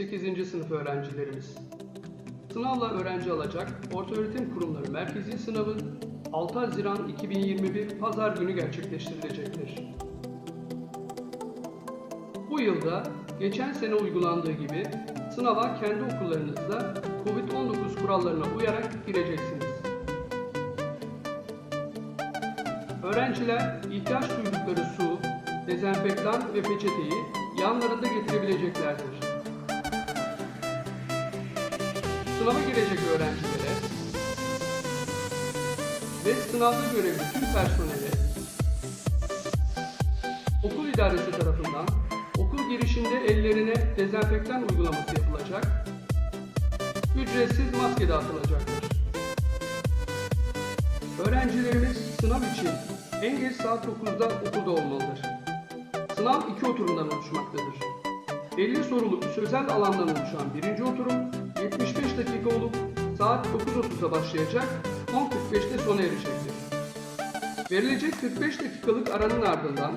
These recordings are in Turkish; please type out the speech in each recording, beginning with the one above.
7-8. sınıf öğrencilerimiz. Sınavla öğrenci alacak Ortaöğretim Kurumları Merkezi Sınavı 6 Haziran 2021 Pazar günü gerçekleştirilecektir. Bu yılda geçen sene uygulandığı gibi sınava kendi okullarınızda COVID-19 kurallarına uyarak gireceksiniz. Öğrenciler ihtiyaç duydukları su, dezenfektan ve peçeteyi yanlarında getirebileceklerdir. Sınava girecek öğrencilere ve sınavda görevli tüm personele okul idaresi tarafından okul girişinde ellerine dezenfektan uygulaması yapılacak, ücretsiz maske dağıtılacaktır. Öğrencilerimiz sınav için en geç saat 9'da okulda olmalıdır. Sınav iki oturumdan oluşmaktadır. 50 soruluk sözel alandan oluşan birinci oturum 75 dakika olup saat 9.30'da başlayacak, 10.45'te sona erecektir. Verilecek 45 dakikalık aranın ardından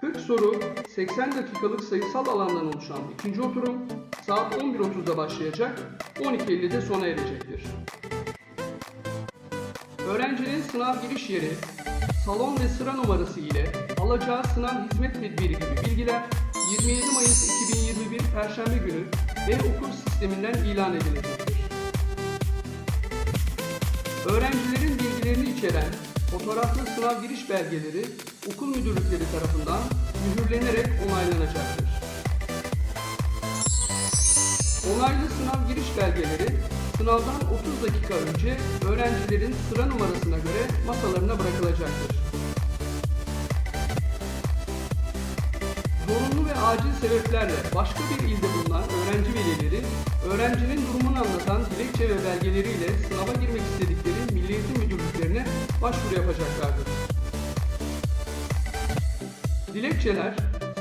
40 soru 80 dakikalık sayısal alandan oluşan ikinci oturum saat 11.30'da başlayacak, 12.50'de sona erecektir. Öğrencinin sınav giriş yeri, salon ve sıra numarası ile alacağı sınav hizmet tedbiri gibi bilgiler 27 Mayıs 2021 Perşembe günü e-okul sisteminden ilan edilecektir. Öğrencilerin bilgilerini içeren fotoğraflı sınav giriş belgeleri okul müdürlükleri tarafından mühürlenerek onaylanacaktır. Onaylı sınav giriş belgeleri sınavdan 30 dakika önce öğrencilerin sıra numarasına göre masalarına bırakılacaktır. Acil sebeplerle başka bir ilde bulunan öğrenci velileri, öğrencinin durumunu anlatan dilekçe ve belgeleriyle sınava girmek istedikleri Milli Eğitim Müdürlüklerine başvuru yapacaklardır. Dilekçeler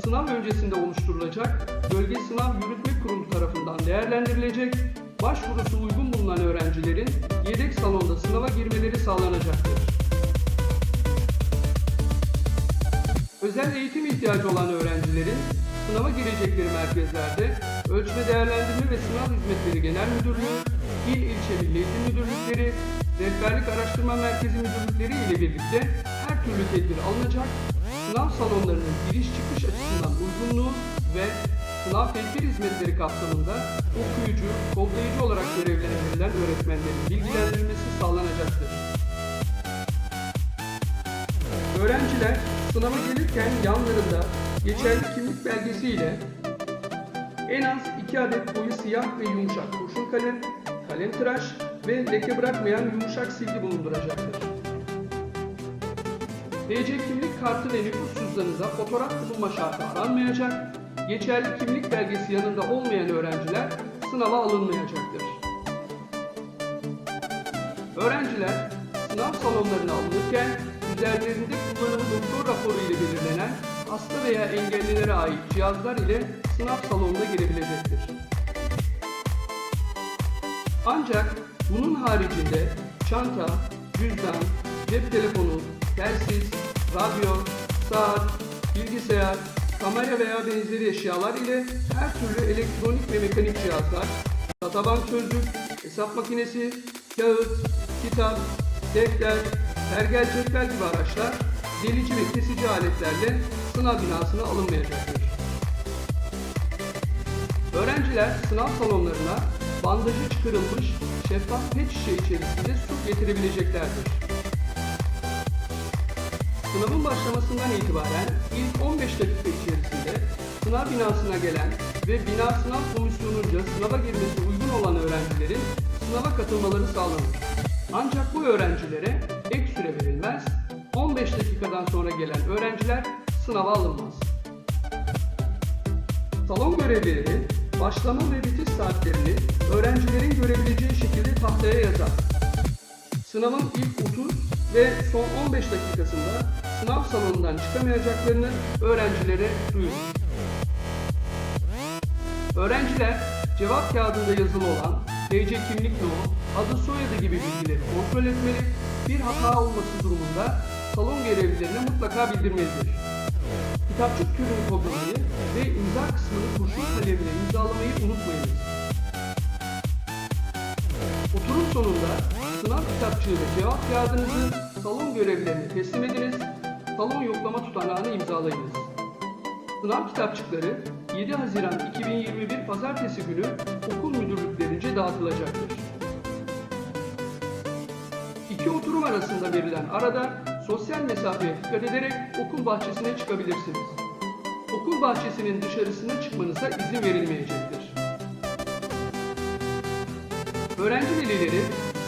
sınav öncesinde oluşturulacak, Bölge Sınav Yürütme Kurulu tarafından değerlendirilecek, başvurusu uygun bulunan öğrencilerin yedek salonda sınava girmeleri sağlanacaktır. Özel eğitim ihtiyacı olan öğrencilerin sınava girecekleri merkezlerde Ölçme Değerlendirme ve Sınav Hizmetleri Genel Müdürlüğü, İl İlçe Milli Eğitim Müdürlükleri, Rehberlik Araştırma Merkezi Müdürlükleri ile birlikte her türlü tedbir alınacak, sınav salonlarının giriş çıkış açısından uygunluğu ve sınav tedbir hizmetleri kapsamında okuyucu, kodlayıcı olarak görevlendirilen öğretmenlerin bilgilendirilmesi sağlanacaktır. Öğrenciler sınava gelirken yanlarında geçerli kimlik belgesi ile en az 2 adet boyu siyah ve yumuşak kurşun kalem, kalem tıraş ve leke bırakmayan yumuşak silgi bulunduracaktır. TC kimlik kartı ve nüfus cüzdanında fotoğraf bulunma şartı aranmayacak, geçerli kimlik belgesi yanında olmayan öğrenciler sınava alınmayacaktır. Öğrenciler sınav salonlarına alınırken üzerlerinde kullanımı doktor raporu ile belirlenen hasta veya engellilere ait cihazlar ile sınav salonuna girebilecektir. Ancak bunun haricinde çanta, cüzdan, cep telefonu, telsiz, radyo, saat, bilgisayar, kamera veya benzeri eşyalar ile her türlü elektronik ve mekanik cihazlar, databank sözlük, hesap makinesi, kağıt, kitap, defter, pergel cetvel gibi araçlar delici ve kesici aletlerle sınav binasına alınmayacaktır. Öğrenciler sınav salonlarına bandajı çıkarılmış şeffaf pet şişe içerisinde su getirebileceklerdir. Sınavın başlamasından itibaren ilk 15 dakika içerisinde sınav binasına gelen ve bina sınav komisyonunca sınava girmesi uygun olan öğrencilerin sınava katılmaları sağlanır. Ancak bu öğrencilere ek süre verilmez, 15 dakikadan sonra gelen öğrenciler sınava alınmaz. Salon görevlileri başlama ve bitiş saatlerini öğrencilerin görebileceği şekilde tahtaya yazar. Sınavın ilk 30 ve son 15 dakikasında sınav salonundan çıkamayacaklarını öğrencilere duyurur. Öğrenciler cevap kağıdında yazılı olan TC kimlik numu, adı soyadı gibi bilgileri kontrol etmeli, bir hata olması durumunda salon görevlilerine mutlaka bildirmelidir. Kitapçık türünü kodlamayı ve imza kısmını kurşun kalemle imzalamayı unutmayınız. Oturum sonunda sınav kitapçığı ve cevap kağıdınızı salon görevlilerine teslim ediniz, salon yoklama tutanağını imzalayınız. Sınav kitapçıkları 7 Haziran 2021 Pazartesi günü okul müdürlüklerince dağıtılacaktır. İki oturum arasında verilen arada sosyal mesafeye dikkat ederek okul bahçesine çıkabilirsiniz. Okul bahçesinin dışarısına çıkmanıza izin verilmeyecektir. Öğrenci velileri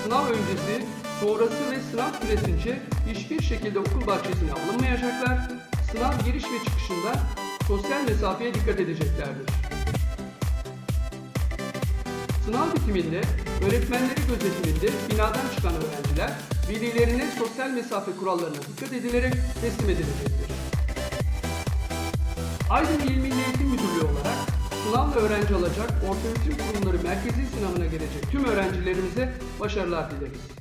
sınav öncesi, sonrası ve sınav süresince hiçbir şekilde okul bahçesine alınmayacaklar, sınav giriş ve çıkışında sosyal mesafeye dikkat edeceklerdir. Sınav bitiminde öğretmenleri gözetiminde binadan çıkan öğrenciler velilerine sosyal mesafe kurallarına dikkat edilerek teslim edilecektir. Aydın İl Milli Eğitim Müdürlüğü olarak sınavla öğrenci alacak ortaöğretim kurumları merkezi sınavına gelecek tüm öğrencilerimize başarılar dileriz.